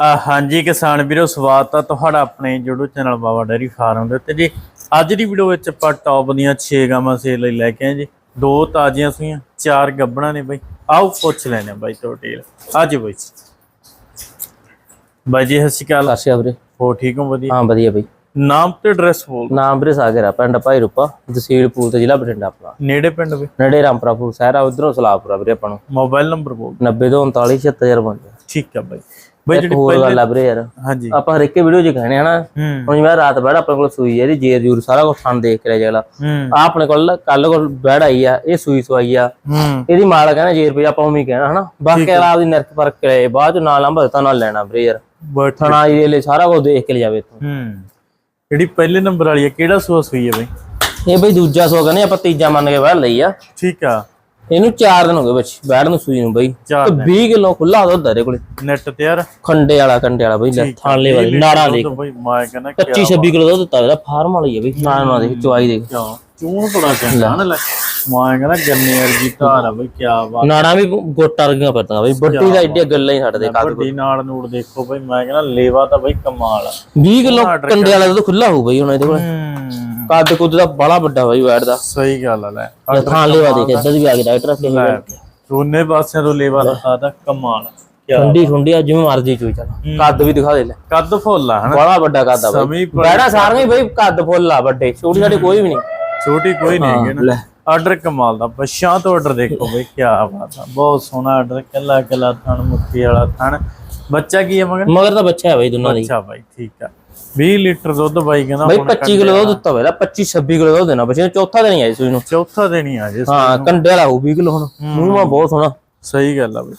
ਹਾਂਜੀ ਕਿਸਾਨ ਵੀਰੋ ਸਵਾਗਤ ਆ ਤੁਹਾਡਾ ਆਪਣੇ YouTube channel Baba dairy farm ਦੇ ਉੱਤੇ। ਜੀ ਅੱਜ ਦੀ ਵੀਡੀਓ ਵਿੱਚ ਆਪਾਂ ਟੌਪ ਦੀਆਂ 6 ਗਾਵਾਂ ਸੇਲ ਲਈ ਲੈ ਕੇ ਆਏ ਜੀ। ਦੋ ਤਾਜ਼ੀਆਂ ਸੂਈਆਂ ਚਾਰ ਗੱਬਣਾ ਨੇ ਬਾਈ। ਆਓ ਪੁੱਛ ਲੈਣੇ ਬਾਈ ਤੋਂ ਡਿਟੇਲ ਅੱਜ ਬਾਈ ਬਾਈ ਜੀ ਸਤਿ ਸ਼੍ਰੀ ਅਕਾਲ। ਕਾਸ਼ਿਆ ਵੀਰੇ। ਹੋ ਠੀਕ ਹੋ ਵਧੀਆ? ਹਾਂ ਵਧੀਆ ਬਈ। ਨਾਮ ਤੇ ਐਡਰੈਸ ਬੋਲ ਨਾਮ ਵੀਰੇ ਸਾਗਰ ਆ ਪਿੰਡ ਭਾਈ ਰੂਪਾ ਤਹਿਸੀਲ ਪੂਲ ਤੇ ਜ਼ਿਲ੍ਹਾ ਬਠਿੰਡਾ ਆਪਣਾ। ਨੇੜੇ ਪਿੰਡ ਬਈ ਨੇੜੇ ਰਾਮਪੁਰਾ ਪੂਲ ਸ਼ਹਿਰ ਆ ਉਧਰੋਂ ਸਲਾਪੁਰਾ ਵੀਰੇ ਆਪਾਂ ਨੂੰ। ਮੋਬਾਈਲ ਨੰਬਰ ਬੋਲ 90 ਤੋਂ 39 76052 ਠੀਕ ਆ ਬਾਈ। ਬਾਈ ਜਿਹੜੀ ਹੋਰ ਪਹਿਲੇ ਗੱਲ ਆ ਵੀਰੇ ਯਾਰ। ਹਾਂਜੀ। ਆਪਾਂ ਹਰ ਇੱਕ ਵੀਡੀਓ 'ਚ ਕਹਿੰਦੇ ਹਨਾ ਹੁਣ ਜਿਵੇਂ ਰਾਤ ਬੈੜ ਆਪਣੇ ਕੋਲ ਸੂਈ ਹੈ ਇਹਦੀ ਜੇਰ ਜੂਰ ਸਾਰਾ ਕੁਝ ਥਣ ਦੇਖ ਕੇ ਲੈ ਜਾਗਲਾ ਆ ਆਪਣੇ ਕੋਲ ਕੱਲ ਕੋਲ ਬੈੜ ਆਈ ਆ ਇਹ ਸੂਈ ਸਵਾਈ ਆ। ਇਹਦੀ ਮਾਲ ਕਹਿੰਦਾ ਜੇਰ ਰੁਪਏ ਆਪਾਂ ਉਵੇਂ ਕਹਿਣਾ ਹਨਾ। ਬਾਕੀ ਆਪ ਦੀ ਨਿਰਖ ਪਰਖ ਕਰੇ ਬਾਅਦ ਚ ਨਾਲ ਲੰਬਾ ਦਿੱਤਾ ਨਾਲ ਲੈਣਾ ਵੀਰੇ ਯਾਰ। ਬਟ ਥਣਾ ਇਹ ਲੈ ਸਾਰਾ ਕੁਝ ਦੇਖ ਕੇ ਜਾਵੇ ਤੂੰ ਜਿਹੜੀ ਪਹਿਲੇ ਨੰਬਰ ਵਾਲੀ ਹੈ ਕਿਹੜਾ ਸੂਆ ਸੂਈ ਹੈ ਬਾਈ? ਇਹ ਬਈ ਦੂਜਾ ਸੋ ਕਹਿੰਦੇ ਆਪਾਂ ਤੀਜਾ ਮੰਨ ਕੇ ਬੈੜ ਲਈ ਆ। ਠੀਕ ਆ। ਇਹਨੂੰ 4 ਦਿਨ ਹੋ ਗਏ ਬੱਚ ਬੈੜ ਨੂੰ ਸੂਈ ਨੂੰ ਬਈ। ਚਾਰ ਤੇ 20 ਕਿਲੋ ਖੁੱਲਾ ਦੁੱਧ ਆ ਇਹਦੇ ਕੋਲੇ। ਨੈਟ ਤੇ ਯਾਰ। ਖੰਡੇ ਵਾਲਾ ਕੰਡੇ ਵਾਲਾ ਬਈ ਲੈ ਥਾਲੇ ਵਾਲੀ ਨਾੜਾਂ ਦੇਖ। ਬਈ ਮੈਂ ਕਹਿੰਦਾ 25 26 ਕਿਲੋ ਦੁੱਧ ਦਿੱਤਾ ਇਹਦਾ ਫਾਰਮ ਵਾਲੀ ਹੈ ਬਈ ਨਾੜਾਂ ਨਾਲ ਦੇਖ ਚੁਆਈ ਦੇਖ। ਕਿਉਂ ਚੂਣ ਬੜਾ ਚੰਗਾ ਨਾ ਲੈ। ਮੈਂ ਕਹਿੰਦਾ ਗੰਨੇ ਵਰਗੀ ਧਾਰ ਆ ਬਈ ਕੀ ਬਾਤ। ਨਾੜਾਂ ਵੀ ਗੋਟਾ ਰਗੀਆਂ ਫਿਰਦੀਆਂ ਬਈ ਵੱਡੀ ਦਾ ਏਡੀਆਂ ਗੱਲਾਂ ਹੀ ਛੱਡਦੇ ਕੱਦ ਵੱਡੀ ਨਾਲ ਨੂੜ ਦੇਖੋ ਬਈ ਮੈਂ ਕਹਿੰਦਾ ਲੇਵਾ ਤਾਂ ਬਈ ਕਮਾਲ ਆ। 20 ਕਿਲੋ ਕੰਡੇ ਵਾਲਾ ਦੁੱਧ ਖੁੱਲਾ ਹੋਊ ਬਈ ਹੁਣ ਇਹਦੇ ਕੋਲੇ। ਹੂੰ। ਕੱਦ ਕੁੱਦ ਦਾ ਬੜਾ ਵੱਡਾ ਬਈ ਬੈੜ ਦਾ। ਸਹੀ ਗੱਲ ਆ ਲੈ। ਥਾਂ ਲੈਵਾ ਦੇਖ ਇੱਧਰ ਵੀ ਆ ਗਿਆ ਡਾਕਟਰ ਰੱਖੇ। ਦੋਨੇ ਪਾਸਿਆਂ ਤੋਂ ਲੇਵਾ ਲੱਤਾ ਦਾ ਕਮਾਲ। ਠੰਡੀ ਠੰਡੀ ਆ ਜਿਵੇਂ ਮਰਜ਼ੀ ਚੋਈ ਚੱਲ। ਕੱਦ ਵੀ ਦਿਖਾ ਦੇ ਲੈ। ਕੱਦ ਫੁੱਲ ਆ ਹਨਾ? ਬੜਾ ਵੱਡਾ ਕੱਦ ਆ ਬਈ। ਬੈੜਾ ਸਾਰੀਆਂ ਬਈ ਕੱਦ ਫੁੱਲ ਆ ਵੱਡੇ। ਛੋਟੀ ਛੋਟੀ ਕੋਈ ਵੀ ਨਹੀਂ। ਛੋਟੀ ਕੋਈ ਨਹੀਂ ਹੈਗੀ ਨਾ। ਆਰਡਰ ਕਮਾਲ ਦਾ। ਬੱਚਾ ਤੋਂ ਆਰਡਰ ਦੇਖੋ ਬਈ ਕੀ ਬਾਤ ਆ। ਬਹੁਤ ਸੋਹਣਾ ਆਰਡਰ ਕੱਲਾ ਕੱਲਾ ਥਣ ਮੁੱਠੀ ਵਾਲਾ ਥਣ। ਬੱਚਾ ਕੀ ਹੈ ਮਗਰ? ਮਗਰ ਤਾਂ ਬੱਚਾ ਹੈ ਬਈ ਦੋਨਾਂ ਦੀ। ਅੱਛਾ ਬਾਈ ਠੀਕ ਆ। 20 ਲੀਟਰ ਦੁੱਧ ਬਾਈ ਕਹਿੰਦਾ ਬਈ ਹੁਣ 25 ਕਿਲੋ ਦੁੱਧ ਦਿੱਤਾ ਵੇਲਾ 25 26 ਕਿਲੋ ਦੁੱਧ ਦੇਣਾ ਬੱਚੇ ਨੂੰ ਚੌਥਾ ਹੀ ਆਈ ਸੂਈ ਨੂੰ। ਚੌਥਾ ਦੇਣੀ ਆ ਜੇ। ਹਾਂ ਕੰਡੇ ਵਾਲਾ ਹੋਊ 20 ਕਿਲੋ ਹੁਣ ਮੂੰਹ ਮਾ ਬਹੁਤ ਸੋਹਣਾ। ਸਹੀ ਗੱਲ ਆ ਬਈ।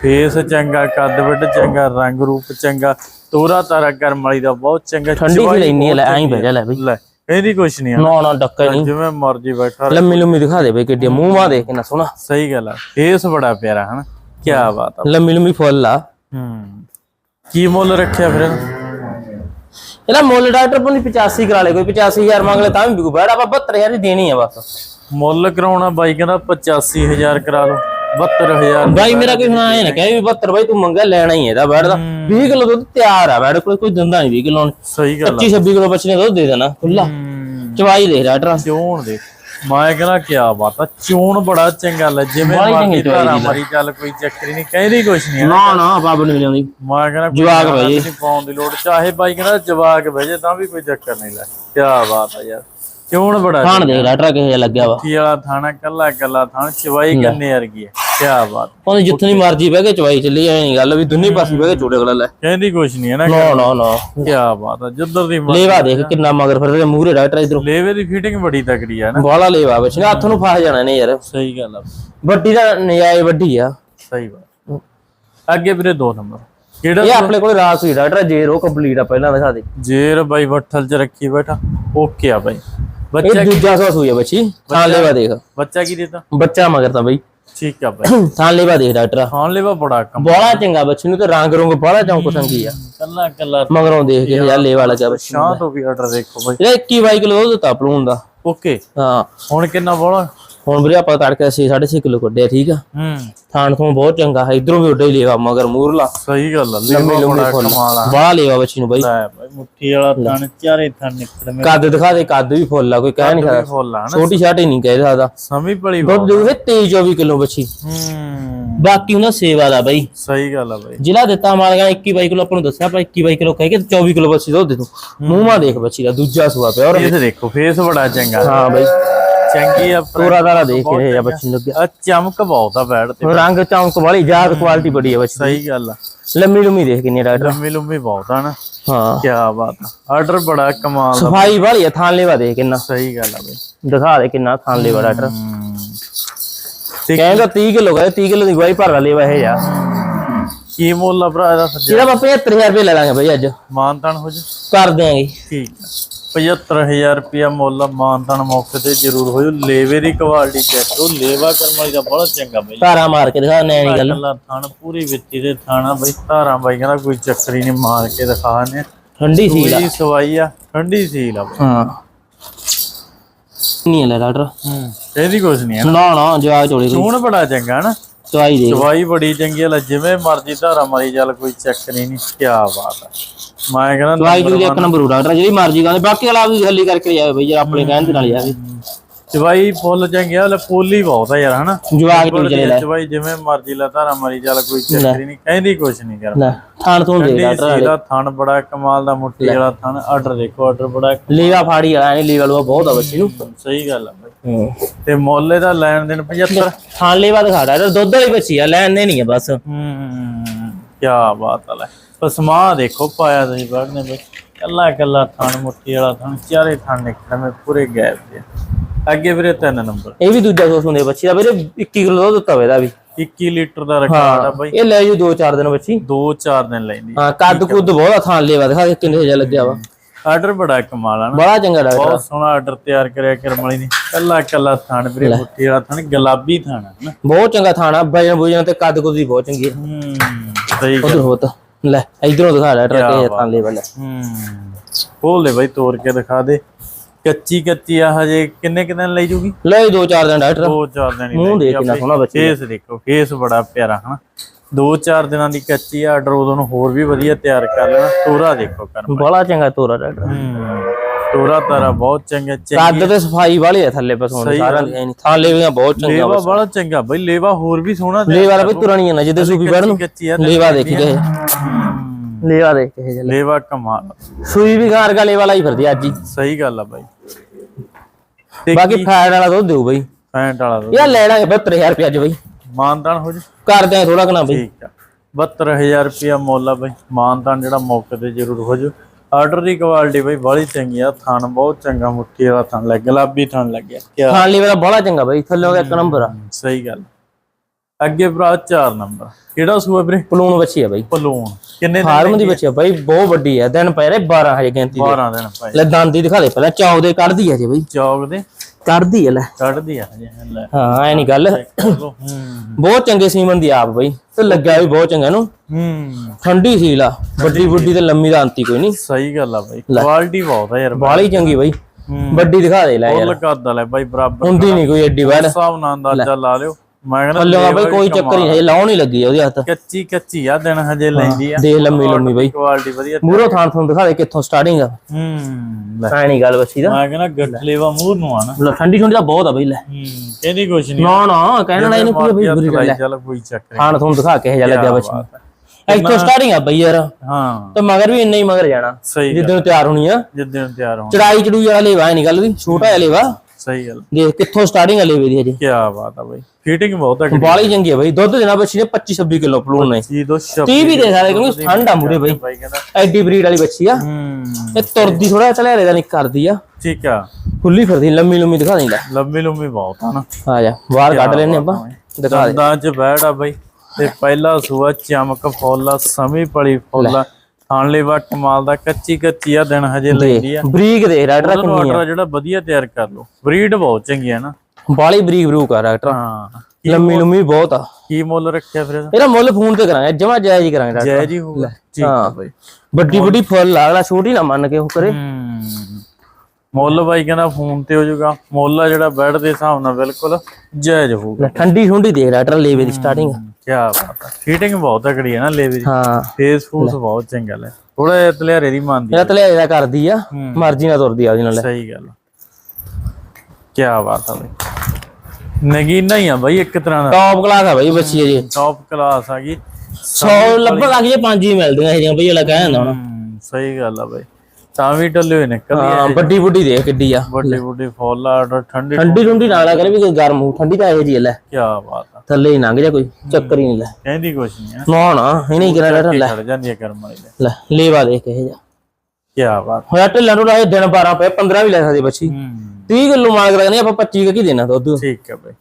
ਫੇਸ ਚੰਗਾ ਕੱਦ ਵੱਡ ਚੰਗਾ ਰੰਗ ਰੂਪ ਚੰਗਾ ਤੋਰਾ ਤਾਰਾ ਕਰਮ ਵਾਲੀ ਦਾ ਬਹੁਤ ਚੰਗਾ। ਠੰਡੀ ਚਵਾਈ ਲੈਣੀ ਲੈ ਐਂ ਬਹਿ ਜਾ ਲੈ ਬਈ। ਲੈ ਇਹਦੀ ਕੁਛ ਨਹੀਂ ਆ। ਨਾ ਨਾ ਡੱਕਾ ਹੀ ਨਹੀਂ। ਜਿਵੇਂ ਮਰਜ਼ੀ ਬੈਠਾ। ਲੰਮੀ ਲੰਮੀ ਦਿਖਾ ਦੇ ਬਈ ਕਿੱਡੀ ਮੂੰਹ ਮਾ ਦੇਖ ਕਿੰਨਾ ਸੋਹਣਾ। ਸਹੀ ਗੱਲ ਆ। ਫੇਸ ਬੜਾ ਪਿਆਰਾ ਹਨਾ। ਕੀ ਬਾਤ ਆ। ਲੰਮੀ ਲੰਮੀ ਫੁੱਲ ਆ। ਹੂੰ। ਕੀ ਮੁੱਲ ਰੱਖਿਆ ਫਿਰ ਇਹਦਾ ਮੁੱਲ ਡਾਕਟਰ ਪੁਣੀ 85 ਕਰਾ ਲੇ ਕੋਈ 85000 ਮੰਗ ਲੈ ਤਾਂ ਵੀ ਵਿਕੂ ਬੈੜ ਆਪਾਂ 72000 ਦੀ ਦੇਣੀ ਆ ਬਸ। ਮੁੱਲ ਕਰਾਉਣਾ ਬਾਈ ਕਹਿੰਦਾ 85000 ਕਰਾ ਲਓ 72000 ਬਾਈ ਮੇਰਾ ਕੋਈ ਹੁਣ ਆਏ ਨਾ ਕਹੇ ਵੀ 72 ਬਾਈ ਤੂੰ ਮੰਗਾ ਲੈਣਾ ਹੀ ਹੈ ਇਹਦਾ ਬੈੜ ਦਾ। 20 ਕਿਲੋ ਦੁੱਧ ਤਿਆਰ ਆ ਬੈੜ ਕੋਲ ਕੋਈ ਦਿੰਦਾ ਨਹੀਂ 20 ਕਿਲੋ ਸਹੀ ਗੱਲ 25 26 ਕਿਲੋ ਬੱਚੇ ਨੇ ਦੁੱਧ ਦੇ ਦੇਣਾ ਖੁੱਲਾ ਹੂੰ। ਚਵਾਈ ਦੇ ਡਾਕਟਰ ਚੋਣ ਦੇ? ਮੈਂ ਕਹਿੰਦਾ ਕੀ ਬਾਤ ਆ ਚੋਣ ਬੜਾ ਚੰਗਾ ਲੈ ਜਿਵੇਂ ਚਵਾਈ ਧਾਰਾ। ਮਰੀ ਚੱਲ ਕੋਈ ਚੱਕਰ ਨਹੀਂ ਕਹਿੰਦੀ ਕੁਛ ਨਹੀਂ ਨਾ ਨਾ ਬਾਬ ਨੂੰ ਮਿਲਾਉਂਦੀ ਮੈਂ ਕਹਿੰਦਾ ਜਵਾਕ ਭਾਈ। ਨਹੀਂ ਪਾਉਣ ਦੀ ਲੋੜ ਚਾਹੇ ਬਾਈ ਕਹਿੰਦਾ ਜਵਾਕ ਭੇਜੇ ਤਾਂ ਵੀ ਕੋਈ ਚੱਕਰ ਨਹੀਂ ਲੈ। ਕੀ ਬਾਤ ਆ ਯਾਰ ਚੋਣ ਬੜਾ ਖਾਣ ਦੇ ਡਾਕਟਰ ਕਿਹੋ ਜਿਹਾ ਲੱਗਿਆ ਵਾ। ਕੀ ਵਾਲਾ ਥਾਣਾ ਕੱਲਾ ਕੱਲਾ ਥਾਣ ਚਵਾਈ ਕੰਨੇ ਵਰਗੀ ਹੈ ਕੀ ਬਾਤ ਉਹਨੇ ਜਿੱਥੋਂ ਦੀ ਮਰਜ਼ੀ ਬਹਿ ਕੇ ਚਵਾਈ ਚੱਲੀ ਐ ਨਹੀਂ ਗੱਲ ਵੀ ਦੁੰਨੀ ਪਾਸੇ ਬਹਿ ਕੇ ਚੋੜੇ ਅਗਲਾ ਲੈ। ਕਹਿੰਦੀ ਕੁਛ ਨਹੀਂ ਹੈ ਨਾ ਨਾ ਨਾ ਨਾ। ਕੀ ਬਾਤ ਆ ਜਿੱਧਰ ਦੀ ਮਰਜ਼ੀ ਲੇਵਾ ਦੇਖ ਕਿੰਨਾ ਮਗਰ ਫਿਰ ਮੂਹਰੇ ਡਾਕਟਰ ਇਧਰੋਂ। ਲੇਵੇ ਦੀ ਫਿਟਿੰਗ ਬੜੀ ਤਕੜੀ ਆ ਨਾ। ਬਾਲਾ ਲੇਵਾ ਵਿੱਚ ਹੱਥ ਨੂੰ ਫਸ ਜਾਣਾ ਨੇ ਯਾਰ। ਸਹੀ ਗੱਲ ਆ। ਵੱਡੀ ਦਾ ਨਜਾਇਜ਼ ਵੱਡੀ ਆ। ਸਹੀ ਬਾਤ ਅੱਗੇ ਵੀਰੇ ਦੋ ਨੰਬਰ। ਕਿਹੜਾ ਇਹ ਆਪਣੇ ਕੋਲ ਰਾਸ ਹੋਈ ਡਾਕਟਰ ਜੇ ਰੋ ਕੰਪਲੀਟ ਆ ਪਹਿਲਾਂ ਦਿਖਾ ਦੇ। ਜੇਰ ਬਾਈ ਵੱਠਲ ਚ ਰੱਖੀ ਬੈਠਾ ਓਕੇ ਆ ਬਾਈ। ਇਹ ਬੱਚਾ ਦੂਜਾ ਸੌ ਸੂਈ ਆ ਬੱਚੀ। ਥਾਂ ਲੇਵਾ ਦੇਖ। ਬੱਚਾ ਕੀ ਦੇਤਾ? ਬੱਚਾ ਮਗਰ ਤਾਂ ਬਈ। ਠੀਕ ਆ ਬਾਈ। ਥਾਂ ਲੇਵਾ ਦੇਖ ਡਾਕਟਰ ਖਾਣ ਲੈਵਾ ਬੜਾ ਕੰਮ ਬੋਲਾ ਚੰਗਾ ਬੱਚੀ ਨੂੰ ਤੇ ਰੰਗ ਰੰਗ ਬੋਲਾ ਚੌਂਕ ਸੰਗੀ ਆ। ਕੱਲਾ ਕੱਲਾ। ਮਗਰੋਂ ਦੇਖ ਕੇ ਯਾਰ ਲੇਵਾ ਲੱਗਿਆ ਬੱਚੀ ਸ਼ਾਂ ਤੋਂ ਵੀ ਆਰਡਰ ਦੇਖੋ ਬਾਈ। ਇਹ 21 22 ਕਿਲੋ ਦੁੱਧ ਦਿੱਤਾ ਪਲੂਨ ਦਾ ਓਕੇ। ਹਾਂ। ਹੁਣ ਕਿੰਨਾ ਬੋਲਾ? ਹੁਣ ਵੀਰੇ ਆਪਾਂ ਤੜਕੇ 6 6.5 ਕਿਲੋ ਕੱਢਿਆ ਠੀਕ ਆ? ਹੂੰ। ਥਾਣ ਤੋਂ ਬਹੁਤ ਚੰਗਾ ਹੈ ਇਧਰੋਂ ਵੀ ਉੱਡੇ ਹੀ ਲੇਵਾ ਮਗਰ ਮੂਰਲਾ। ਸਹੀ ਗੱਲ ਆ ਲੰਮੀ ਲੈਵਾ ਲੰਮੀ ਬੜਾ ਫੁੱਲ। ਕਮਾਲ ਆ। ਬਾਹਲਾ ਲੇਵਾ ਬੱਚੀ ਨੂੰ ਬਈ। ਮੁੱਠੀ ਵਾਲਾ ਥਣ ਚਾਰੇ ਥਣ ਨਿਕੜ ਮੇ ਕੱਦ ਦਿਖਾ ਦੇ ਕੱਦ ਵੀ ਫੁੱਲ ਆ ਕੋਈ ਕਹਿ ਨਹੀਂ ਸਕਦਾ। ਛੋਟੀ ਛਾਟੀ ਨਹੀਂ ਕਹਿ ਸਕਦਾ। ਸਮੀ ਪਲੀ ਦੁੱਧ ਦੇਵੇ 23 24 ਕਿਲੋ ਬੱਚੀ। ਹੂੰ। ਬਾਕੀ ਉਹਨਾਂ ਸੇਵਾ ਦਾ ਬਈ। ਸਹੀ ਗੱਲ ਆ ਬਾਈ। ਜ਼ਿਲ੍ਹਾ ਦਿੱਤਾ ਮਾਲਗਾ 21 22 ਕਿਲੋ ਆਪਾਂ ਨੂੰ ਦੱਸਿਆ ਆਪਾਂ 21 22 ਕਿਲੋ ਕਹਿ ਕੇ 24 ਕਿਲੋ ਬੱਚੀ ਦੁੱਧ ਦੇ ਤੂੰ ਮੂੰਹ ਮਾ ਦੇਖ ਬੱਚੀ ਦਾ ਦੂਜਾ ਸੂਆ ਪਿਆ ਔਰ ਇਹ ਦੇਖੋ ਫੇਸ ਬੜਾ ਚੰਗਾ। ਹਾਂ ਬਈ। ਚੰਗੀ ਆ ਤੋਰਾ ਤਾਰਾ ਦੇਖ ਕੇ ਇਹ ਬੱਚੀ ਨੂੰ ਆ ਚਮਕ ਬਹੁਤ ਆ ਬੈਡ ਤੇ। ਰੰਗ ਚੌਂਕ ਵਾਲੀ ਜਾਤ ਕੁਆਲਿਟੀ ਬੜੀ ਹੈ ਬੱਚੀ। ਸਹੀ ਗੱਲ ਆ। ਲੰਮੀ ਲੰਮੀ ਦੇਖ ਕਿੰਨੀ ਡਾਕਟਰ ਲੰਮੀ ਲੰਮੀ ਬਹੁਤ ਆ ਨਾ। ਹਾਂ। ਕੀ ਬਾਤ ਆ। ਆਰਡਰ ਬੜਾ ਕਮਾਲ ਦਾ। ਸਫ਼ਾਈ ਵਾਲੀ ਹੈ ਥਾਂ ਲੈਵਾ ਦੇ ਕਿੰਨਾ। ਸਹੀ ਗੱਲ ਆ ਬਈ। ਦਿਖਾ ਦੇ ਕਿੰਨਾ ਥਾਂ ਲੈਵਾ ਤੇ ਕਹਿੰਦਾ 30 ਕਿਲੋ ਕਹੇ 30 ਕਿਲੋ ਦੀ ਗਵਾਈ ਭਰ ਲੈਵਾ ਇਹ ਯਾਰ ਕੀ ਮੁੱਲ ਆ ਭਰਾ ਇਹਦਾ ਸੱਜਾ ਇਹਦਾ ਆਪਾਂ 75000 ਰੁਪਏ ਲੈ ਲਾਂਗੇ ਬਈ ਅੱਜ। ਮਾਨਤਾਨ ਹੋ ਜਾ। ਕਰ ਦਿਆਂਗੇ। ਠੀਕ ਆ। 75000 ਰੁਪਿਆ ਮੁੱਲ ਆ, ਮਾਨਤਾਨ ਮੌਕੇ ਤੇ ਜ਼ਰੂਰ ਹੋ ਜਾ ਲੇਵੇ ਦੀ ਕੁਆਲਿਟੀ ਚੈੱਕ ਉਹ ਲੇਵਾ ਵਾਲੀ ਦਾ ਬੜਾ ਚੰਗਾ ਬਈ। ਧਾਰਾ ਮਾਰ ਕੇ ਦਿਖਾ ਨੈਣੀ ਗੱਲ। ਕੱਲਾ ਥਣ ਪੂਰੀ ਵਿੱਤੀ ਦੇ ਥਾਣਾ ਬਈ। ਧਾਰਾਂ ਬਾਈ ਕਹਿੰਦਾ ਕੋਈ ਚੱਕਰ ਹੀ ਨਹੀਂ ਮਾਰ ਕੇ ਦਿਖਾ ਨੇ ਠੰਡੀ ਸੀ ਪੂਰੀ ਸਵਾਈ ਆ ਠੰਡੀ ਸੀਲ ਆ। ਹਾਂ। ਨਹੀਂ ਲੈ ਡਾਕਟਰ। ਹੂੰ ਇਹਦੀ ਕੁਛ ਨਹੀਂ ਆ। ਨਾ ਨਾ ਜਵਾਬ ਚੋੜੀ ਚੂਣ ਬੜਾ ਚੰਗਾ ਨਾ। ਚਵਾਈ ਦੇ। ਚਵਾਈ ਬੜੀ ਚੰਗੀ ਆ ਲੈ ਜਿਵੇਂ ਮਰਜ਼ੀ ਧਾਰਾ ਮਾਰੀ ਚੱਲ ਕੋਈ ਚੱਕਰ ਹੀ ਨਹੀਂ ਕੀ ਬਾਤ ਆ। ਮੈਂ ਕਹਿੰਦਾ ਚਵਾਈ ਜੂ ਇੱਕ ਨੰਬਰ ਹੋ ਡਾਕਟਰ ਜਿਹੜੀ ਮਰਜ਼ੀ ਕਹਿੰਦੇ ਬਾਕੀ ਵਾਲਾ ਵੀ ਹੱਲੀ ਕਰਕੇ ਜਾਵੇ ਬਈ ਯਾਰ ਆਪਣੇ ਕਹਿਣ ਦੇ ਨਾਲ ਜਾਵੇ ਚਵਾਈ ਫੁੱਲ ਚੰਗੀ ਆ ਲੈ ਪੋਲੀ ਬਹੁਤ ਆ ਯਾਰ ਹਨਾ? ਜਵਾਗ ਚਲੇ ਲੈ। ਚਵਾਈ ਜਿਵੇਂ ਮਰਜ਼ੀ ਲੈ ਧਾਰਾ ਮਾਰੀ ਚੱਲ ਕੋਈ ਚੱਕਰ ਹੀ ਨਹੀਂ ਕਹਿੰਦੀ ਕੁਛ ਨਹੀਂ ਲੈ ਥਾਣ ਤੋਂ ਦੇ ਡਾਕਟਰ ਇਹਦਾ ਥਣ ਬੜਾ ਕਮਾਲ ਦਾ ਮੁੱਠੀ ਵਾਲਾ ਥਣ ਆਰਡਰ ਦੇਖੋ ਆਰਡਰ ਬੜਾ ਲੀਵਾ ਫਾੜੀ ਵਾਲਾ ਨਹੀਂ ਲੀਵਾ ਲੂਆ ਬਹੁਤ ਆ ਬੱਚੀ ਨੂੰ। ਸਹੀ ਗੱਲ ਆ। ਹੂੰ ਤੇ ਮੁੱਲ ਦਾ ਲੈਣ ਦੇਣ 75 ਥਾਣ ਲੀਵਾ ਦਿਖਾ ਡਾਕਟਰ ਦੁੱਧ ਵਾਲੀ ਬੱਚੀ ਆ ਲੈਣ ਦੇ ਨਹੀਂ ਆ ਬਸ। ਹੂੰ ਕੀ ਬਾਤ ਆ ਲੈ। ਪਸਮਾ ਦੇਖੋ ਪਾਇਆ ਤੁਸੀਂ ਬੜਨੇ ਬਈ ਕੱਲਾ ਕੱਲਾ ਥਣ ਮੁੱਠੀ ਵਾਲਾ ਥਣ ਚਾਰੇ ਥਣ ਨਿਕਲੇ ਮੈਂ ਪੂਰੇ ਗੈਪ ਤੇ ਅੱਗੇ ਵੀਰੇ ਤਿੰਨ ਨੰਬਰ। ਇਹ ਵੀ ਦੂਜਾ ਸੋਸ ਹੁੰਦੇ ਬੱਚੀ ਦਾ ਵੀਰੇ 21 ਕਿਲੋ ਦੁੱਧ ਦਿੱਤਾ ਵਾ ਇਹਦਾ ਵੀ। 21 ਲੀਟਰ ਦਾ ਰਿਕਾਰਡ ਆ ਬਾਈ। ਇਹ ਲੈ ਜੂ 2-4 ਦਿਨ ਬੱਚੀ। 2-4 ਦਿਨ ਲੈਂਦੀ ਹਾਂ ਕੱਦ ਕੁੱਦ ਬਹੁਤ ਥਾਣ ਲੀਵਾ ਦਿਖਾ ਕਿੰਨੇ ਜਿਹਾ ਲੱਗਿਆ ਵਾ। ਆਰਡਰ ਬੜਾ ਕਮਾਲ ਆ ਨਾ। ਬੜਾ ਚੰਗਾ ਡਾਕਟਰ ਬਹੁਤ ਸੋਹਣਾ ਆਰਡਰ ਤਿਆਰ ਕਰਿਆ ਕਰਮ ਵਾਲੀ ਨੇ। ਕੱਲਾ ਕੱਲਾ ਥਣ ਵੀਰੇ ਮੁੱਠੀ ਵਾਲਾ ਥਣ ਗੁਲਾਬੀ ਥਣ ਆ ਨਾ। ਬਹੁਤ ਚੰਗਾ ਥਾਣਾ ਵਜਨ ਬੁਜਨ ਤੇ ਕੱਦ ਕੁੱਦ ਵੀ ਬਹੁਤ ਚੰਗੀ ਹੈ ਹੂੰ ਸਹੀ ਗੱਲ। ਉਧਰ ਲੈ ਇਧਰੋਂ ਦਿਖਾ ਡਾਕਟਰ ਕੇ ਥਾਣ ਲੀਵਾ ਲੈ ਹੂੰ। ਖੋਲ ਦੇ ਬਾਈ ਤੋੜ ਕੇ ਦਿਖਾ ਦੇ। ਕੱਚੀ ਕੱਚੀ ਆ ਹਜੇ ਕਿੰਨੇ ਕਿੰਨੇ ਲਈ ਜੂਗੀ? ਲੈ 2-4 ਦਿਨ ਡਾਕਟਰ। ਦੋ ਚਾਰ ਦਿਨ ਹੀ ਮੂੰਹ ਦੇਖ ਕਿੰਨਾ ਸੋਹਣਾ ਬੱਚੀ। ਫੇਸ ਦੇਖੋ ਫੇਸ ਬੜਾ ਪਿਆਰਾ ਹਨਾ। ਦੋ ਚਾਰ ਦਿਨਾਂ ਦੀ ਕੱਚੀ ਆਰਡਰ ਉਦੋਂ ਨੂੰ ਹੋਰ ਵੀ ਵਧੀਆ ਤਿਆਰ ਕਰ ਲੈਣਾ। ਤੋਰਾ ਦੇਖੋ ਕਰਮ। ਬੜਾ ਚੰਗਾ ਤੋਰਾ ਡਾਕਟਰ। ਹੂੰ। ਤੋਰਾ ਤਾਰਾ ਬਹੁਤ ਚੰਗਾ ਚੰਗੀ ਕੱਦ ਤੇ ਸਫ਼ਾਈ ਵਾਲੀ ਹੈ ਥੱਲੇ ਪਸੋਂ ਸਾਰਾ ਨਹੀਂ ਥਾਂ ਲੇਵੀਆਂ ਬਹੁਤ ਚੰਗਾ ਲੇਵਾ ਬੜਾ ਚੰਗਾ ਬਈ ਲੇਵਾ ਹੋਰ ਵੀ ਸੋਹਣਾ ਤੇ ਲੇਵਾ ਵੀ ਤੁਰਣੀ ਨਾ ਜਿੱਦੇ ਸੂਪੀ ਬੈਠ ਨੂੰ ਕੱਚੀ ਆ ਲੇਵਾ ਦੇਖੀ ਗਏ ਹੂੰ। ਲੇਵਾ ਦੇਖ ਕੇ ਲੇਵਾ ਕਮਾਲ ਸੂਈ ਵੀ ਗਾਰ ਗਾ ਲੇਵਾ ਲਾਈ ਫਿਰਦੀ ਅੱਜ ਹੀ। ਸਹੀ ਗੱਲ ਆ ਬਾਈ। ਤੇ ਬਾਕੀ ਫੈਟ ਵਾਲਾ ਦੁੱਧ ਦਿਓ ਬਈ। ਫੈਂਟ ਵਾਲਾ ਦੋ ਯਾਰ ਲੈ ਲਾਂਗੇ 72000 ਰੁਪਏ ਅੱਜ ਬਈ। ਮਾਨਤਾਨ ਹੋ ਜਾ? ਕਰਦੇ ਆ ਥੋੜਾ ਕਨਾ ਬਈ। ਠੀਕ ਆ। 72000 ਰੁਪਿਆ ਮੁੱਲ ਆ ਬਈ। ਮਾਨਤਾਨ ਜਿਹੜਾ ਮੌਕੇ ਤੇ ਜ਼ਰੂਰ ਹੋ ਜੂ ਆਰਡਰ ਦੀ ਕੁਆਲਿਟੀ ਬਈ ਬੜੀ ਚੰਗੀ ਆ ਥਣ ਬਹੁਤ ਚੰਗਾ ਮੁੱਠੀ ਵਾਲਾ ਥਣ ਲੱਗ ਗੁਲਾਬੀ ਥਣ ਲੱਗਿਆ ਕਿਆ ਖਾਣ ਲਈ ਵਾਲਾ ਬੜਾ ਚੰਗਾ ਬਈ ਥੱਲੇ ਇੱਕ ਨੰਬਰ ਆ। ਸਹੀ ਗੱਲ। ਅੱਗੇ ਭਰਾ 4 ਨੰਬਰ ਕਿਹੜਾ ਸੂਆ ਵੀਰੇ? ਪਲੂਣ ਬੱਚੀ ਆ ਬਈ। ਪਲੂਣ। ਕਿੰਨੇ ਦਿਨ ਫਾਰਮ ਦੀ ਬੱਚੀ ਆ? ਬਈ ਬਹੁਤ ਵੱਡੀ ਆ। ਦਿਨ ਪਏ ਰੇ 12 ਹਜੇ ਗਿਣਤੀ ਦੇ। 12 ਦਿਨ ਪਏ। ਲੈ ਦੰਦੀ ਦਿਖਾ ਦੇ ਪਹਿਲਾਂ ਚੌਕ ਦੇ ਕੱਢਦੀ ਆ ਜੇ ਬਈ। ਚੌਕ ਦੇ? ਕੱਢਦੀ ਆ ਲੈ। ਕੱਢਦੀ ਆ ਹਜੇ ਲੈ। ਹਾਂ ਐ ਨਹੀਂ ਗੱਲ। ਬਹੁਤ ਚੰਗੇ ਸੀਮਨ ਦੀ ਆਪ ਬਈ। ਤੇ ਲੱਗਿਆ ਵੀ ਬਹੁਤ ਚੰਗਾ ਇਹਨੂੰ। ਹੂੰ। ਠੰਡੀ ਸੀਲ ਆ। ਵੱਡੀ ਵੱਡੀ ਤੇ ਲੰਮੀ ਦਾ ਅੰਤੀ ਕੋਈ ਨਹੀਂ ਸਹੀ ਗੱਲ ਆ ਬਾਈ। ਕੁਆਲਿਟੀ ਬਹੁਤ ਆ ਯਾਰ ਬਾਲੀ ਚੰਗੀ ਬਈ। ਵੱਡੀ ਦਿਖਾ ਦੇ ਲੈ ਯਾਰ। ਫੁੱਲ ਕਰਦਾ ਲੈ ਬਾਈ ਬਰਾਬਰ ਹੁੰਦੀ ਨਹੀਂ ਕੋਈ ਐਡੀ ਵੈੜ ਹਿਸਾਬ ਨਾਲ ਅੰਦਾਜ਼ਾ ਲਾ ਲਿਓ। ਮੈਂ ਕਹਿੰਦਾ ਥੱਲੇ ਬਈ ਕੋਈ ਚੱਕਰ ਨਹੀਂ ਹੈ ਲਾਉਣ ਹੀ ਲੱਗੀ ਆ ਉਹਦੇ ਹੱਥ। ਕੱਚੀ ਕੱਚੀ ਆ ਦਿਨ ਹਜੇ ਲੈਂਦੀ ਆ। ਦੇਖ ਲੰਮੀ ਲੰਮੀ ਬਈ। ਕੁਆਲਿਟੀ ਵਧੀਆ ਮੂਰੋ ਥਾਂ ਤੁਹਾਨੂੰ ਦਿਖਾ ਦੇ ਕਿੱਥੋਂ ਸਟਾਰਟਿੰਗ ਆ। ਹੂੰ ਨਹੀਂ ਗੱਲ ਬੱਚੀ ਦਾ। ਮੈਂ ਕਹਿੰਦਾ ਗੱਠਲੇਵਾ ਮੂਰ ਨੂੰ ਆ ਨਾ। ਠੰਡੀ ਠੰਡੀ ਦਾ ਬਹੁਤ ਆ ਬਈ ਲੈ। ਹੂੰ ਕਹਿੰਦੀ ਕੁਛ ਨਹੀਂ ਨਾ ਨਾ ਕਹਿਣ ਵਾਲਾ ਇਹਨੂੰ ਕੋਈ ਬਈ ਬੁਰੀ ਗੱਲ ਹੈ ਚੱਲ ਕੋਈ ਚੱਕਰ ਥਾਂ ਤੁਹਾਨੂੰ ਦਿਖਾ ਕੇ ਇਹ ਲੱਗਿਆ ਹੈ। ਇੱਥੋਂ ਸਟਾਰਟਿੰਗ ਆ ਬਈ ਯਾਰ। ਹਾਂ। ਤੇ ਮਗਰ ਵੀ ਇੰਨਾ ਹੀ ਮਗਰ ਜਾਣਾ। ਜਿੱਦਣ ਤਿਆਰ ਹੋਣੀ ਆ। ਜਿੱਦਣ ਤਿਆਰ ਹੋਣ ਚੜਾਈ ਚੜੂਈ ਵਾਲਾ ਲੇਵਾ ਨਹੀਂ ਗੱਲ ਦੀ ਛੋਟਾ ਜਿਹਾ ਲੇਵਾ। ਸਹੀ ਗੱਲ। ਦੇਖ ਕਿੱਥੋਂ ਸਟਾਰਟਿੰਗ ਆ ਲੇਵੇ ਦੀ ਹਜੇ। ਕੀ ਬਾਤ ਆ ਬਾਈ। ਫਿਟਿੰਗ ਬਹੁਤ ਹੈ ਬਾਲੀ ਚੰਗੀ ਆ ਬਈ। ਦੁੱਧ ਦੇਣਾ ਬੱਚੀ ਨੇ 25 26 ਕਿਲੋ ਪਲੂਣ ਨੇ। ਜੀ ਦੋ 30 ਵੀ ਦੇ ਸਕਦੇ ਕਿਉਂਕਿ ਠੰਡ ਆ ਮੂਰੇ ਬਈ। ਐਡੀ ਬਰੀਡ ਵਾਲੀ ਬੱਚੀ ਆ। ਹੂੰ। ਇਹ ਤੁਰਦੀ ਥੋੜਾ ਚਲਿਆਰੇ ਦਾ ਨਹੀਂ ਕਰਦੀ ਆ। ਠੀਕ ਆ। ਖੁੱਲੀ ਫਿਰਦੀ ਲੰਮੀ ਲੰਮੀ ਦਿਖਾ ਦਿੰਦਾ। ਲੰਮੀ ਲੰਮੀ ਬਹੁਤ ਆ ਨਾ। ਆ ਜਾ ਬਾਹਰ ਕੱਢ ਲੈਨੇ ਆਪਾਂ। ਦਿਖਾ ਦੇ। ਦੰਦਾਂ 'ਚ ਬੈੜ ਆ ਬਾਈ। ਤੇ ਪਹਿਲਾ ਸੂਆ ਚਮਕ ਫੁੱਲ ਸਮੀ ਪਲੀ ਫੁੱਲ ਆ ਥਾਣਲੇ ਵਾ ਕਮਾਲ ਦਾ ਕੱਚੀ ਕੱਚੀ ਆ ਦਿਨ ਹਜੇ ਲੈਂਦੀ ਆ। ਬਰੀਕ ਦੇ ਰਾਈਡਰ ਉਹਨੂੰ ਆਰਡਰ ਜਿਹੜਾ ਵਧੀਆ ਤਿਆਰ ਕਰ ਲਓ। ਬਰੀਡ ਬਹੁਤ ਚੰਗੀ ਆ ਨਾ। ਬਾਲੀ ਬਰੀਕ ਬਰੂਕ ਆ ਰਾਈਡਰ ਹਾਂ। ਲੰਮੀ ਲੰਮੀ ਬਹੁਤ ਆ। ਕੀ ਮੁੱਲ ਰੱਖਿਆ ਫਿਰ ਇਹਦਾ? ਮੁੱਲ ਫੋਨ ਤੇ ਕਰਾਂਗੇ ਜਮਾ ਜਾਇਜ਼ ਹੀ ਕਰਾਂਗੇ ਰਾਈਡਰ ਜੈ ਜੀ ਹੋਊਗਾ। ਠੀਕ ਆ ਬਾਈ। ਵੱਡੀ ਵੱਡੀ ਫੁੱਲ ਆ ਅਗਲਾ ਛੋਟੀ ਨਾ ਮੰਨ ਕੇ ਉਹ ਕਰੇ। ਹੂੰ। ਮੁੱਲ ਬਾਈ ਕਹਿੰਦਾ ਫੋਨ ਤੇ ਹੋ ਜਾਊਗਾ। ਮੁੱਲ ਆ ਜਿਹੜਾ ਬੈਡ ਦੇ ਹਿਸਾਬ ਨਾਲ ਬਿਲਕੁਲ ਜਾਇਜ਼ ਹੋਊਗਾ। ਠੰਡੀ ਠੰਡੀ ਦੇਖ ਰਾਈਡਰ ਲੇਵੇ ਦੀ ਸਟਾਰਟਿੰਗ ਕੀ ਬਾਤ ਆ। ਫਿਟਿੰਗ ਬਹੁਤ ਤਕੜੀ ਹੈ ਨਾ ਲੇਵੀ ਦੀ। ਹਾਂ। ਫੇਸ ਫੂਸ ਬਹੁਤ ਚੰਗਾ ਲੈ। ਥੋੜਾ ਜਿਹਾ ਤਲਿਆਰੇ ਦੀ ਮੰਨਦੀ ਇਹਦਾ ਤਲੇ ਦਾ ਕਰਦੀ ਆ ਮਰਜ਼ੀ ਨਾਲ ਤੁਰਦੀ ਆ ਉਹਦੀ ਨਾਲ। ਸਹੀ ਗੱਲ ਕੀ ਬਾਤ ਆ ਬਈ। ਨਗੀਨਾ ਹੀ ਆ ਬਈ ਇੱਕ ਤਰ੍ਹਾਂ ਦਾ। ਟੌਪ ਕਲਾਸ ਆ ਬਈ ਬੱਚੀ ਜੀ ਟੌਪ ਕਲਾਸ ਆ ਗਈ। 100 ਲੱਭਣ ਲੱਗ ਜੇ ਪੰਜ ਹੀ ਮਿਲਦੀਆਂ ਇਹ ਜਿਹੀਆਂ ਬਈ ਕਹਿ ਜਾਂਦਾ ਹੁਣ। ਹੂੰ, ਸਹੀ ਗੱਲ ਆ ਬਈ। ਤਾਂ ਵੀ ਟੱਲੇ ਹੋਏ ਨਿਕਲਦੀ ਆ ਹਾਂ ਵੱਡੀ ਵੱਡੀ ਦੇਖ ਕਿੱਡੀ ਆ। ਵੱਡੇ ਵੱਡੇ ਫੁੱਲ ਆਰਡਰ ਠੰਡੇ ਠੰਡੀ ਠੰਡੀ ਨਾਲ ਆ ਕਰੇ ਵੀ ਕੋਈ ਗਰਮ ਹੋ ਠੰਡੀ ਤਾਂ ਇਹ ਜੀ ਲੈ। ਕੀ ਬਾਤ ਆ। ਥੱਲੇ ਹੀ ਲੰਘ ਜਾ ਕੋਈ ਚੱਕਰ ਹੀ ਨਹੀਂ ਲੈ। ਕਹਿੰਦੀ ਕੁਛ ਨਹੀਂ ਆ। ਨਾ ਨਾ ਇਹ ਨਹੀਂ ਕਰਾ ਲੈ। ਛੱਡ ਜਾਂਦੀ ਆ ਵਾਲੀ ਲੈ ਲੈ ਲੇਵਾ ਦੇਖ ਇਹ ਜਾ। ਕੀ ਬਾਤ ਹੋਇਆ ਢਿੱਲਾਂ ਨੂੰ ਲਾਏ ਦਿਨ 12 ਪਏ 15 ਵੀ ਲੈ ਸਕਦੀ ਬੱਚੀ। ਹੂੰ। 30 ਕਿਲੋ ਮਾਰ ਕੇ ਰੱਖਣੀ ਆਪਾਂ 25 ਕੀ ਦੇਣਾ ਦੁੱਧ। ਠੀਕ ਆ ਬਈ।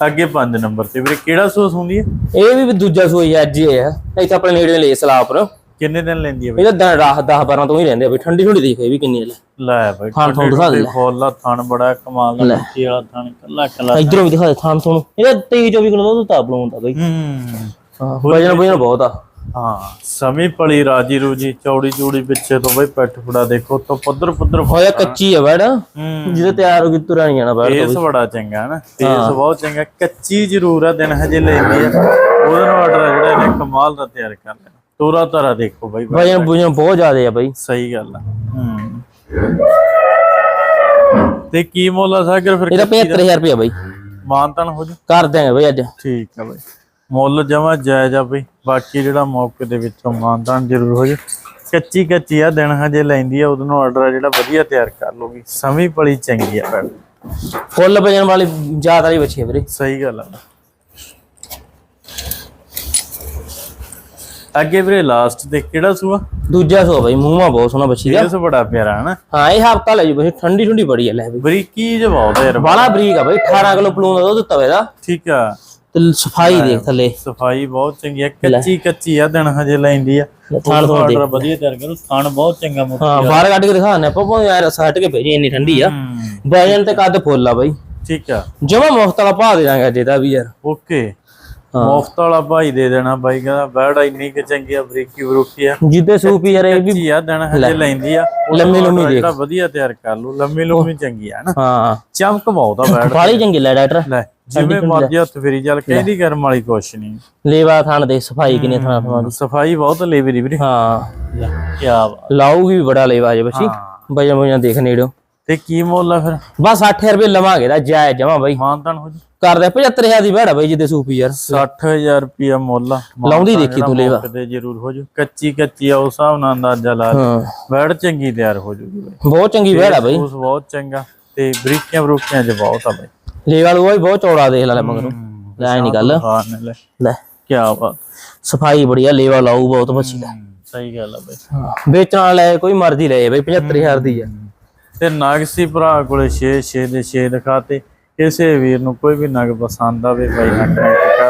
ਅੱਗੇ 5 ਨੰਬਰ ਤੇ ਵੀਰੇ ਕਿਹੜਾ ਸੂਸ ਹੁੰਦੀ ਹੈ ਇਹ ਵੀ ਦੂਜਾ ਸੋਈ ਆ, ਅੱਜ ਹੀ ਆ ਇੱਥੇ ਆਪਣੇ ਨੇੜੇ ਲੈ ਸਲਾਪਰ ਕਿੰਨੇ ਦਿਨ ਲੈਂਦੀ ਹੈ ਬਈ? ਇਹਦਾ ਦਿਨ ਰਾਤ 10 12 ਤੋਂ ਹੀ ਰਹਿੰਦੇ ਆ ਬਈ। ਠੰਡੀ ਠੰਡੀ ਦੇਖ ਇਹ ਵੀ ਕਿੰਨੀ ਲੈ। ਲੈ ਬਈ ਥਣ ਥਣ ਦਿਖਾ ਦੇ। ਫੁੱਲ ਥਣ ਬੜਾ ਕਮਾਲ ਦਾ ਮਿੱਟੀ ਵਾਲਾ ਥਣ ਕੱਲਾ ਕੱਲਾ ਇਧਰੋਂ ਵੀ ਦਿਖਾ ਦੇ ਥਾਂ ਤੁਹਾਨੂੰ। ਇਹਦਾ 23 24 ਕਿਲੋ ਦੁੱਧ ਤਾਂ ਬਲੂਨ ਦਾ ਬਈ। ਹੂੰ। ਹਾਂ ਵਜਨ ਵਜਨ ਬਹੁਤ ਆ। ਹਾਂ ਸਮੀ ਪਲੀ ਰਾਜੀ ਰੂਜੀ ਚੌੜੀ ਚੂੜੀ ਪਿੱਛੇ ਤੋਂ ਬਈ ਪੈਠ ਫੜਾ ਦੇਖੋ ਤੋਂ ਪੱਧਰ ਪੱਧਰ ਹੋਇਆ ਕੱਚੀ ਆ ਬੈੜ ਜਿਹਦੇ ਤਿਆਰ ਹੋ ਗਈ ਤੁਰਾ ਨਹੀਂ ਜਾਣਾ ਬੈੜ ਫੇਸ ਬੜਾ ਚੰਗਾ ਨਾ। ਫੇਸ ਬਹੁਤ ਚੰਗਾ। ਕੱਚੀ ਜ਼ਰੂਰ ਆ ਦਿਨ ਹਜੇ ਲੈਂਦੀ ਆ। ਉਹਦਾ ਨੂੰ ਆਰਡਰ ਜਿਹੜਾ ਇਹਨੇ ਕਮਾਲ ਦਾ ਤਿਆਰ ਕਰ ਲੈਣਾ ਤੋਰਾ ਤਾਰਾ ਦੇਖੋ ਬਾਈ ਵਜਨ ਬੁਜਨ ਬਹੁਤ ਜ਼ਿਆਦੇ ਆ ਬਾਈ। ਸਹੀ ਗੱਲ ਆ। ਤੇ ਕੀ ਮੁੱਲ ਆ ਸਾਗਰ ਫਿਰ ਇਹਦਾ 75000 ਰੁਪਇਆ ਬਾਈ। ਮਾਨਤਨ ਹੋ ਜੂ। ਕਰ ਦਿਆਂਗੇ ਬਾਈ ਅੱਜ। ਠੀਕ ਆ ਬਾਈ। ਮੁੱਲ ਜਮਾ ਜਾਇਜ਼ ਆ ਬਈ। ਬਾਕੀ ਜਿਹੜਾ ਮੌਕੇ ਦੇ ਵਿੱਚੋਂ ਮਾਨਤਨ ਜ਼ਰੂਰ ਹੋ ਜੂ। ਕੱਚੀ ਕੱਚੀ ਆ ਦਿਨ ਹਜੇ ਲੈਂਦੀ ਆ ਉਹਦੇ ਆਰਡਰ ਆ ਜਿਹੜਾ ਵਧੀਆ ਤਿਆਰ ਕਰ ਲੂਗੀ ਸਮੀ ਪਲੀ ਚੰਗੀ ਆ। ਫੁੱਲ ਵਜਨ ਵਾਲੀ ਜ਼ਿਆਦਾ ਵਾਲੀ ਬੱਚੀ ਵੀਰੇ। ਸਹੀ ਗੱਲ ਆ। ਅੱਗੇ ਵੀਰੇ ਲਾਸਟ ਤੇ ਕਿਹੜਾ ਸੂਆ? ਦੂਜਾ ਸੋ ਬਾਈ ਮੂੰਹਾਂ ਬਹੁਤ ਸੋਹਣਾ ਬੱਚੀ ਦਾ। ਇਹ ਸੋ ਬੜਾ ਪਿਆਰਾ ਹੈ ਨਾ। ਹਾਂ ਇਹ ਹਫਤਾ ਲੈ ਜੀ ਬੱਚੀ ਠੰਡੀ ਠੰਡੀ ਬੜੀ ਆ ਲੈ ਬਈ। ਬਰੀਕੀ ਜਵਾਬ ਯਾਰ। ਬਾਲਾ ਬਰੀਕ ਆ ਬਾਈ 18 ਕਿਲੋ ਪਲੂਨ ਦਾ ਦੁੱਧ ਦਿੱਤਾ ਵਾ ਇਹਦਾ ਠੀਕ ਆ। ਤੇ ਸਫ਼ਾਈ ਦੇਖ ਥੱਲੇ। ਸਫ਼ਾਈ ਬਹੁਤ ਚੰਗੀ ਆ ਕੱਚੀ ਕੱਚੀ ਆ ਦਿਨ ਹਜੇ ਲੈਂਦੀ ਆ। ਥਾਣ ਤੋਂ ਆਰਡਰ ਵਧੀਆ ਤਿਆਰ ਕਰੋ ਥਾਣ ਬਹੁਤ ਚੰਗਾ ਮੁੱਕ ਹਾਂ ਬਾਹਰ ਕੱਢ ਕੇ ਦਿਖਾਣੇ ਆਪਾਂ ਭਾਵੇਂ ਯਾਰ ਸੱਟ ਕੇ ਭੇਜੀ ਇੰਨੀ ਠੰਡੀ ਆ। ਹੂੰ, ਵਜਨ ਤੇ ਕੱਦ ਫੁੱਲ ਆ ਬਾਈ। ਠੀਕ ਆ। ਜਮਾ ਮੁਫਤ ਵਾਲਾ ਭਾਅ ਦੇ ਦਾਂਗੇ ਅੱਜ ਇਹਦਾ ਵੀ ਯਾਰ। ਓਕੇ। ਮੁਫਤ ਵਾਲਾ ਭਾਈ ਦੇ ਦੇਣਾ ਬਾਈ ਕਹਿੰਦਾ ਬੈੜ ਇੰਨੀ ਕਿ ਚੰਗੀ ਆ ਬਰੀਕੀ ਬਰੂਕੀ ਆ। ਜਿੱਦੇ ਸੂਪ ਯਾਰ ਇਹ ਵੀ ਆ ਦਿਨ ਹਜੇ ਲੈਂਦੀ ਆ। ਲੰਮੀ ਲੰਮੀ ਦੇਖ। ਜਿਹੜਾ ਵਧੀਆ ਤਿਆਰ ਕਰ ਲੂ ਲੰਮੀ ਲੰਮੀ ਚੰਗੀ ਆ ਨਾ। ਹਾਂ। ਚਮਕ ਬਹੁਤ ਆ ਬੈੜ ਬਾਲੀ ਚੰਗੀ ਲੈ ਡਾਕਟਰ। ਲੈ ਜਿਵੇਂ ਮਰਜ਼ੀ ਹੱਥ ਫੇਰੀ ਚੱਲ ਕਹਿੰਦੀ ਕਰਮ ਵਾਲੀ ਕੁਛ ਨਹੀਂ ਲੇਵਾ ਥਾਣ ਦੇ ਸਫ਼ਾਈ ਕਿਨੇ ਥਾਂ ਥਾਂ ਸਫ਼ਾਈ ਬਹੁਤ ਲੇਵਰੀ ਵੀਰੇ। ਹਾਂ। ਕੀ ਬਾਤ। ਲਾਊਗੀ ਵੀ ਬੜਾ ਲੇਵਾ ਜੇ ਬੱਚੀ। ਵਜਨ ਵਜਨ ਦੇਖ ਨੇੜੋ ਤੇ ਕੀ ਮੁੱਲ ਆ ਫਿਰ? ਬਸ 8000 ਰੁਪਏ ਲਵਾਂਗੇ ਦਾ ਜਾਇ ਜਮਾ ਬਾਈ। ਮਾਨਤਨ ਹੋ ਜੀ। ਕਰਦੇ 75000 ਦੀ ਭੈੜਾ ਬਾਈ ਜਿੱਦੇ ਸੂਪੀ ਯਾਰ। 60000 ਰੁਪਿਆ ਮੁੱਲ ਲਾਉਂਦੀ ਦੇਖੀ ਤੂੰ ਲੇਵਾ ਕਿਤੇ ਜ਼ਰੂਰ ਹੋ ਜੂ। ਕੱਚੀ ਕੱਚੀ ਆ ਉਸ ਹਿਸਾਬ ਨਾਲ ਅੰਦਾਜ਼ਾ ਲਾ ਬੈੜ ਚੰਗੀ ਤਿਆਰ ਹੋ ਜੂਗੀ ਬਾਈ। ਬਹੁਤ ਚੰਗੀ ਭੈੜਾ ਬਾਈ। ਉਸ ਬਹੁਤ ਚੰਗਾ ਤੇ ਬਰੀਕੀਆਂ ਬਰੂਕੀਆਂ ਚ ਬਹੁਤ ਆ ਬਾਈ। ਲੇਵਾ ਲੂਆ ਵੀ ਬਹੁਤ ਚੌੜਾ ਦੇਖ ਲੈ ਲੈ ਮਗਰੋਂ। ਲੈ ਨਹੀਂ ਗੱਲ। ਲੈ। ਲੈ। ਕੀ ਬਾਤ। ਸਫ਼ਾਈ ਬੜੀ ਆ ਲੇਵਾ ਲਾਊ ਬਹੁਤ ਬੱਚੀ ਦਾ। ਸਹੀ ਗੱਲ ਆ ਬਾਈ। ਵੇਚਣ ਵਾਲਾ ਕੋਈ ਮਰਜ਼ੀ ਲੈ ਬਾਈ 75000 ਦੀ ਆ। ਤੇ ਨਾਗਸੀ ਭਰਾ ਕੋਲੇ 6 6 ਦੇ 6 ਦਿਖਾਤੇ ਕਿਸੇ ਵੀਰ ਨੂੰ ਕੋਈ ਵੀ ਨਗ ਪਸੰਦ ਆਵੇ ਬਾਈ ਨਾਲ ਕਨੈਕਟ